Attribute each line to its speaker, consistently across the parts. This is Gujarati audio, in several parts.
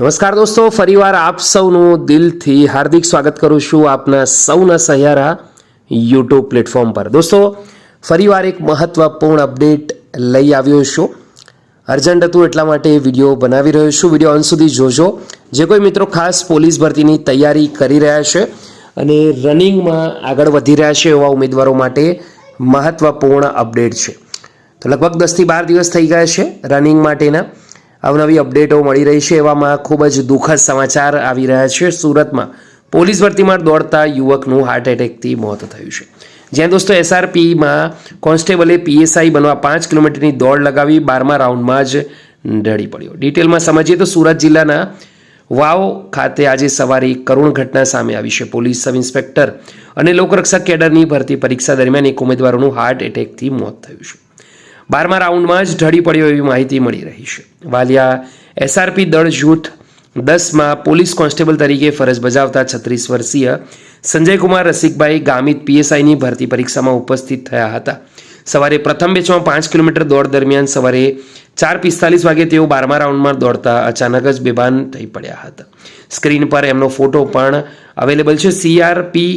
Speaker 1: નમસ્કાર દોસ્તો, ફરીવાર આપ સૌનું દિલથી હાર્દિક સ્વાગત કરું છું આપના સૌના સહિયારા યુટ્યુબ પ્લેટફોર્મ પર. દોસ્તો, ફરીવાર એક મહત્ત્વપૂર્ણ અપડેટ લઈ આવ્યો છું. અર્જન્ટ હતું એટલા માટે વીડિયો બનાવી રહ્યો છું. વીડિયો અંત સુધી જોજો. જે કોઈ મિત્રો ખાસ પોલીસ ભરતીની તૈયારી કરી રહ્યા છે અને રનિંગમાં આગળ વધી રહ્યા છે એવા ઉમેદવારો માટે મહત્ત્વપૂર્ણ અપડેટ છે. તો લગભગ દસથી બાર દિવસ થઈ ગયા છે રનિંગ માટેના. અવનવી અપડેટો મળી રહી છે એવામાં ખૂબ જ દુઃખદ સમાચાર આવી રહ્યા છે. સુરતમાં પોલીસ ભરતીમાં દોડતા યુવકનું હાર્ટ એટેકથી મોત થયું છે. જ્યાં દોસ્તો, એસઆરપીમાં કોન્સ્ટેબલે પીએસઆઈ બનવા પાંચ કિલોમીટરની દોડ લગાવી બારમા રાઉન્ડમાં જ ઢળી પડ્યો. ડિટેલમાં સમજીએ તો સુરત જિલ્લાના વાવ ખાતે આજે સવારે એક કરુણ ઘટના સામે આવી છે. પોલીસ સબ ઇન્સ્પેક્ટર અને લોકરક્ષક કેડરની ભરતી પરીક્ષા દરમિયાન એક ઉમેદવારોનું હાર્ટ એટેકથી મોત થયું છે. બારમા રાઉન્ડમાં જ ઢળી પડ્યો એવી માહિતી મળી રહી છે. વાલિયા એસઆરપી દળ જૂથ દસમાં પોલીસ કોન્સ્ટેબલ તરીકે ફરજ બજાવતા છત્રીસ વર્ષીય સંજયકુમાર રસિકભાઈ ગામિત પીએસઆઈની ભરતી પરીક્ષામાં ઉપસ્થિત થયા હતા. સવારે પ્રથમ બેચમાં પાંચ કિલોમીટર દોડ દરમિયાન સવારે ચાર પિસ્તાલીસ વાગે તેઓ બારમા રાઉન્ડમાં દોડતા અચાનક જ બેભાન થઈ પડ્યા હતા. સ્ક્રીન પર એમનો ફોટો પણ અવેલેબલ છે. સીઆરપી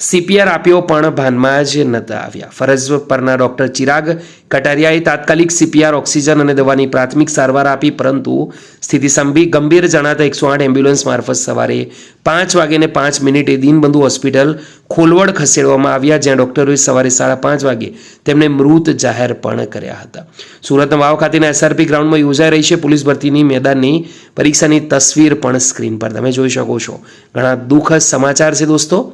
Speaker 1: સીપીઆર આપ્યો પણ ભાનમાં જ નહોતા આવ્યા. ફરજ પરના ડોક્ટર ચિરાગ કટારિયાએ તાત્કાલિક સીપીઆર ઓક્સિજન અને દવાની પ્રાથમિક સારવાર આપી, પરંતુ સ્થિતિ સંભી ગંભીર જણાતા એકસો આઠ એમ્બ્યુલન્સ મારફત સવારે પાંચ વાગ્યે પાંચ મિનિટે દિનબંધુ હોસ્પિટલ ખોલવડ ખસેડવામાં આવ્યા, જ્યાં ડોક્ટરોએ સવારે સાડા પાંચ વાગે તેમને મૃત જાહેર પણ કર્યા હતા. સુરતના વાવ ખાતેના એસઆરપી ગ્રાઉન્ડમાં યોજાઈ રહી છે પોલીસ ભરતીની મેદાનની પરીક્ષાની તસવીર પણ સ્ક્રીન પર તમે જોઈ શકો છો. ઘણા દુઃખદ સમાચાર છે દોસ્તો.